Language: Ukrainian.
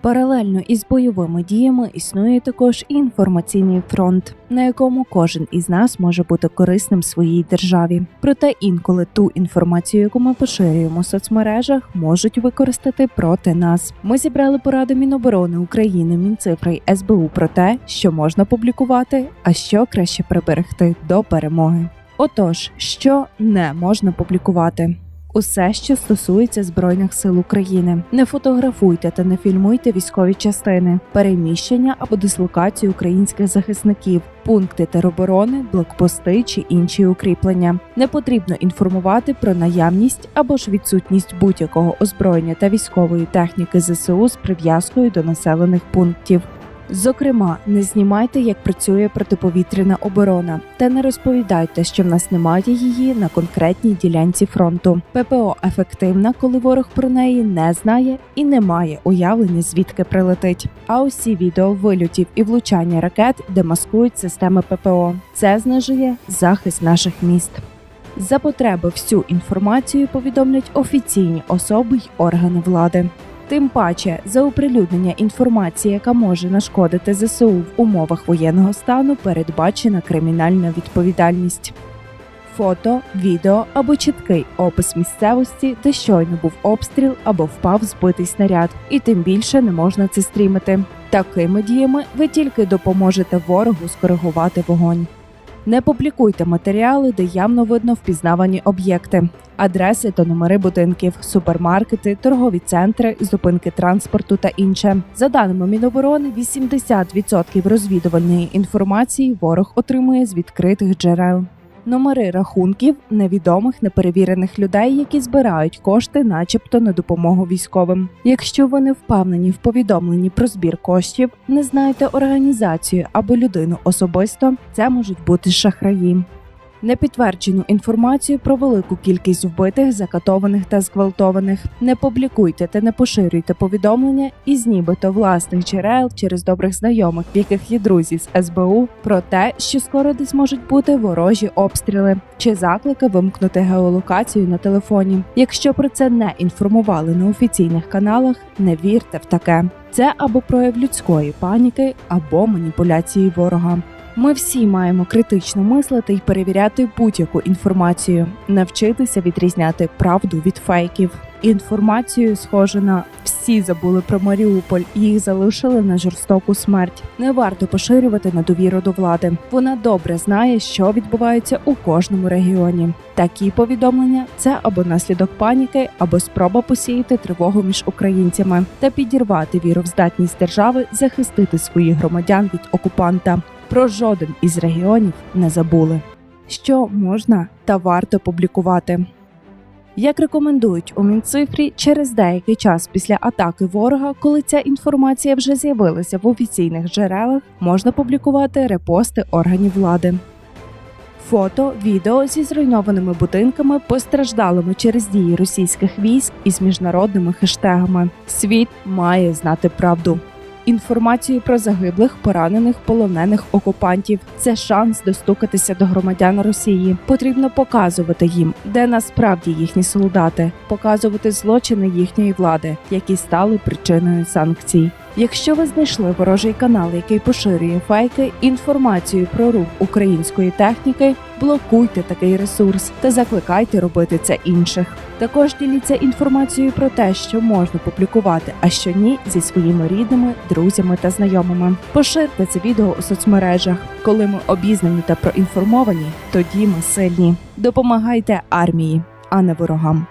Паралельно із бойовими діями існує також і інформаційний фронт, на якому кожен із нас може бути корисним своїй державі. Проте інколи ту інформацію, яку ми поширюємо в соцмережах, можуть використати проти нас. Ми зібрали поради Міноборони України, Мінцифри й СБУ про те, що можна публікувати, а що краще приберегти до перемоги. Отож, що не можна публікувати. Усе, що стосується збройних сил України, не фотографуйте та не фільмуйте військові частини, переміщення або дислокацію українських захисників, пункти тероборони, блокпости чи інші укріплення. Не потрібно інформувати про наявність або ж відсутність будь-якого озброєння та військової техніки ЗСУ з прив'язкою до населених пунктів. Зокрема, не знімайте, як працює протиповітряна оборона, та не розповідайте, що в нас немає її на конкретній ділянці фронту. ППО ефективна, коли ворог про неї не знає і не має уявлення, звідки прилетить. А усі відео вильотів і влучання ракет демаскують системи ППО. Це знижує захист наших міст. За потреби всю інформацію повідомлять офіційні особи й органи влади. Тим паче, за оприлюднення інформації, яка може нашкодити ЗСУ в умовах воєнного стану, передбачена кримінальна відповідальність. Фото, відео або чіткий опис місцевості, де щойно був обстріл або впав збитий снаряд, і тим більше не можна це стрімити. Такими діями ви тільки допоможете ворогу скоригувати вогонь. Не публікуйте матеріали, де явно видно впізнавані об'єкти, адреси та номери будинків, супермаркети, торгові центри, зупинки транспорту та інше. За даними Міноборони, 80% розвідувальної інформації ворог отримує з відкритих джерел. Номери рахунків невідомих неперевірених людей, які збирають кошти, начебто на допомогу військовим. Якщо ви не впевнені в повідомленні про збір коштів, не знаєте організацію або людину особисто, це можуть бути шахраї. Непідтверджену інформацію про велику кількість вбитих, закатованих та зґвалтованих. Не публікуйте та не поширюйте повідомлення із нібито власних джерел через добрих знайомих, в яких є друзі з СБУ, про те, що скоро десь можуть бути ворожі обстріли чи заклики вимкнути геолокацію на телефоні. Якщо про це не інформували на офіційних каналах, не вірте в таке. Це або прояв людської паніки, або маніпуляції ворога. Ми всі маємо критично мислити і перевіряти будь-яку інформацію, навчитися відрізняти правду від фейків. Інформацію схоже на всі забули про Маріуполь їх залишили на жорстоку смерть. Не варто поширювати недовіру до влади. Вона добре знає, що відбувається у кожному регіоні. Такі повідомлення це або наслідок паніки, або спроба посіяти тривогу між українцями та підірвати віру в здатність держави захистити своїх громадян від окупанта. Про жоден із регіонів не забули. Що можна та варто публікувати. Як рекомендують у Мінцифрі, через деякий час після атаки ворога, коли ця інформація вже з'явилася в офіційних джерелах, можна публікувати репости органів влади. Фото, відео зі зруйнованими будинками, постраждалими через дії російських військ із міжнародними хештегами. Світ має знати правду. Інформацію про загиблих, поранених, полонених окупантів це шанс достукатися до громадян Росії. Потрібно показувати їм, де насправді їхні солдати, показувати злочини їхньої влади, які стали причиною санкцій. Якщо ви знайшли ворожий канал, який поширює фейки, інформацію про рух української техніки, блокуйте такий ресурс та закликайте робити це інших. Також діліться інформацією про те, що можна публікувати, а що ні, зі своїми рідними, друзями та знайомими. Поширте це відео у соцмережах. Коли ми обізнані та проінформовані, тоді ми сильні. Допомагайте армії, а не ворогам.